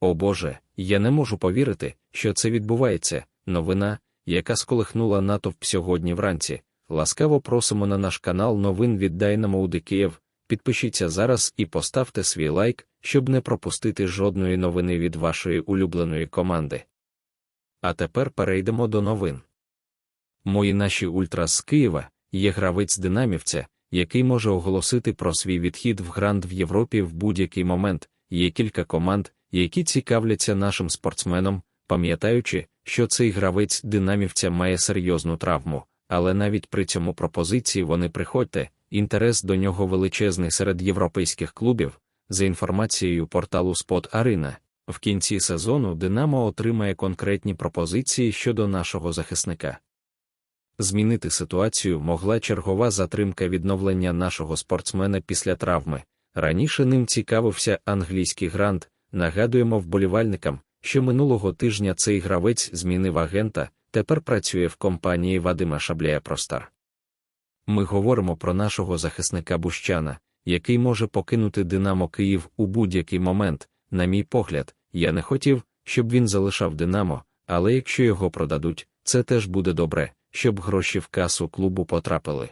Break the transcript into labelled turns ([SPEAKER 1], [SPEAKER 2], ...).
[SPEAKER 1] О Боже, я не можу повірити, що це відбувається. Новина, яка сколихнула натовп сьогодні вранці. Ласкаво просимо на наш канал новин від Dynamo Київ. Підпишіться зараз і поставте свій лайк, щоб не пропустити жодної новини від вашої улюбленої команди. А тепер перейдемо до новин. Мої наші ультрас з Києва є гравець динамівця, який може оголосити про свій відхід в гранд в Європі в будь-який момент. Є кілька команд, які цікавляться нашим спортсменом, пам'ятаючи, що цей гравець динамівця має серйозну травму, але навіть при цьому пропозиції вони приходьте, інтерес до нього величезний серед європейських клубів. За інформацією порталу Spot Arena, в кінці сезону Динамо отримає конкретні пропозиції щодо нашого захисника. Змінити ситуацію могла чергова затримка відновлення нашого спортсмена після травми. Раніше ним цікавився англійський грант. Нагадуємо вболівальникам, що минулого тижня цей гравець змінив агента, тепер працює в компанії Вадима Шабляя Простар. Ми говоримо про нашого захисника Бущана, який може покинути Динамо Київ у будь-який момент. На мій погляд, я не хотів, щоб він залишав Динамо, але якщо його продадуть, це теж буде добре, щоб гроші в касу клубу потрапили.